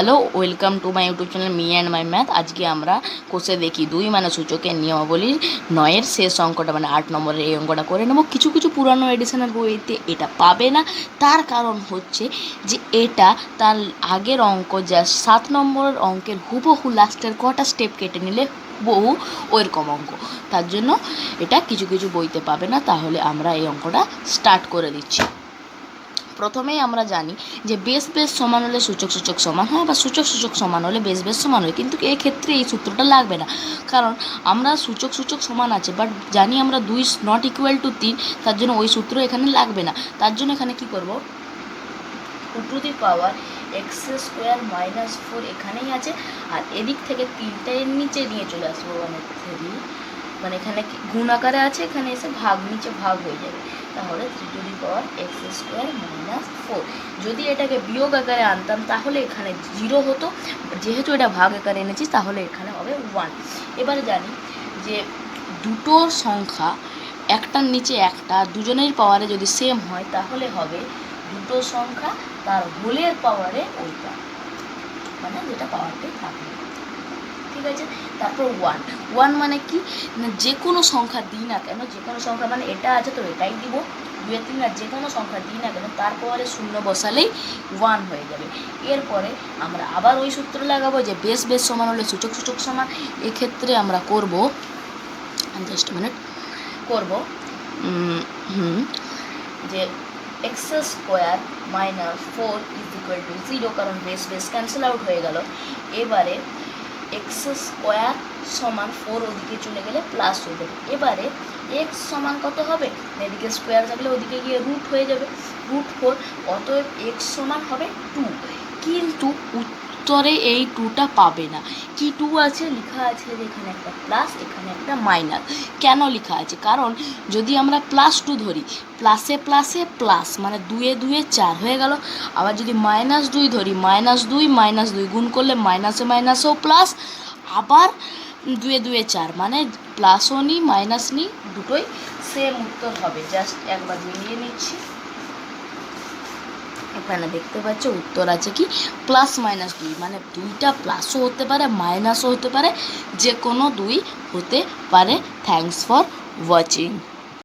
Hello welcome to my YouTube channel me and my math আজকে আমরা কোষে দেখি দুই মানে সূচকের নিয়মাবলীর নয়ের শেষ অঙ্কটা মানে আট নম্বরের এই অঙ্কটা করে নেব। কিছু কিছু পুরানো এডিশনের বইতে এটা পাবে না। তার কারণ হচ্ছে যে এটা তার আগের অঙ্ক যা সাত নম্বরের অঙ্কের হুবহু লাস্টের কটা স্টেপ কেটে নিলে বহু ওইরকম অঙ্ক। তার জন্য এটা কিছু কিছু বইতে পাবে না। তাহলে আমরা এই অঙ্কটা স্টার্ট করে দিচ্ছি। প্রথমেই আমরা জানি যে বেস বেস সমান হলে সূচক সূচক সমান হয় বা সূচক সূচক সমান হলে বেস বেস সমান হয়। কিন্তু এক্ষেত্রে এই সূত্রটা লাগবে না। কারণ আমরা সূচক সূচক সমান আছে বাট জানি আমরা দুই নট ইকুয়াল টু তিন, তার জন্য ওই সূত্র এখানে লাগবে না। তার জন্য এখানে কি করব? To the power X square minus four এখানেই আছে। আর এদিক থেকে তিনটা এর নিচে নিয়ে চলে আসব মানে থ্রি মানে এখানে গুণ আকারে আছে? এখানে এসে ভাগ নিচে ভাগ হয়ে যাবে। তাহলে three to the power X square minus four যদি এটাকে বিয়োগ আকারে আনতাম, তাহলে এখানে জিরো হতো। যেহেতু এটা ভাগ আকারে এনেছি, তাহলে এখানে হবে ওয়ান এবারে জানি যে দুটো সংখ্যা, একটার নিচে একটা, দুজনের পাওয়ারে যদি সেম হয়, তাহলে হবে দুটো সংখ্যা তার হোলের পাওয়ারে ওইটা। মানে যেটা পাওয়ারটাই থাকবে। ঠিক আছে তারপর ওয়ান ওয়ান মানে কি? যে কোনো সংখ্যা দিই না কেন, যে কোনো সংখ্যা মানে এটা আছে তো, এটাই দিব। দুয়ের তিন আর যে কোনো সংখ্যা দিই না কেন তারপরে শূন্য বসালেই ওয়ান হয়ে যাবে। এরপরে আমরা আবার ওই সূত্র লাগাবো যে বেশ বেশ সমান হলে সূচক সূচক সমান। এক্ষেত্রে আমরা করব জাস্ট মিনিট করব হুম, যে X square minus four is equal to zero কারণ বেস বেস ক্যান্সেল আউট হয়ে গেল। এবারে এক্স স্কোয়ার সমান ফোর ওদিকে চলে গেলে প্লাস হয়ে যাবে। এবারে এক্স সমান কত হবে? এদিকে স্কোয়ার থাকলে ওদিকে গিয়ে রুট হয়ে যাবে। রুট ফোর, অতএব এক্স সমান হবে টু। কিন্তু উত্তরে এই টুটা পাবে না। কি টু আছে? লেখা আছে যে এখানে একটা প্লাস এখানে একটা মাইনাস কেন লেখা আছে? কারণ যদি আমরা প্লাস টু ধরি প্লাসে প্লাসে প্লাস মানে দুয়ে দুয়ে চার হয়ে গেল। আবার যদি মাইনাস দুই ধরি মাইনাস দুই মাইনাস দুই গুণ করলে মাইনাসে মাইনাসেও প্লাস আবার দুয়ে দুয়ে চার মানে প্লাসও নিই মাইনাস নিই দুটোই সেম উত্তর হবে। জাস্ট একবার মিলিয়ে নিচ্ছি। এখানে দেখতে পাচ্ছ, উত্তর আছে কি? প্লাস মাইনাস দুই মানে দুইটা প্লাসও হতে পারে মাইনাসও হতে পারে যে কোনো দুই হতে পারে। Thanks for watching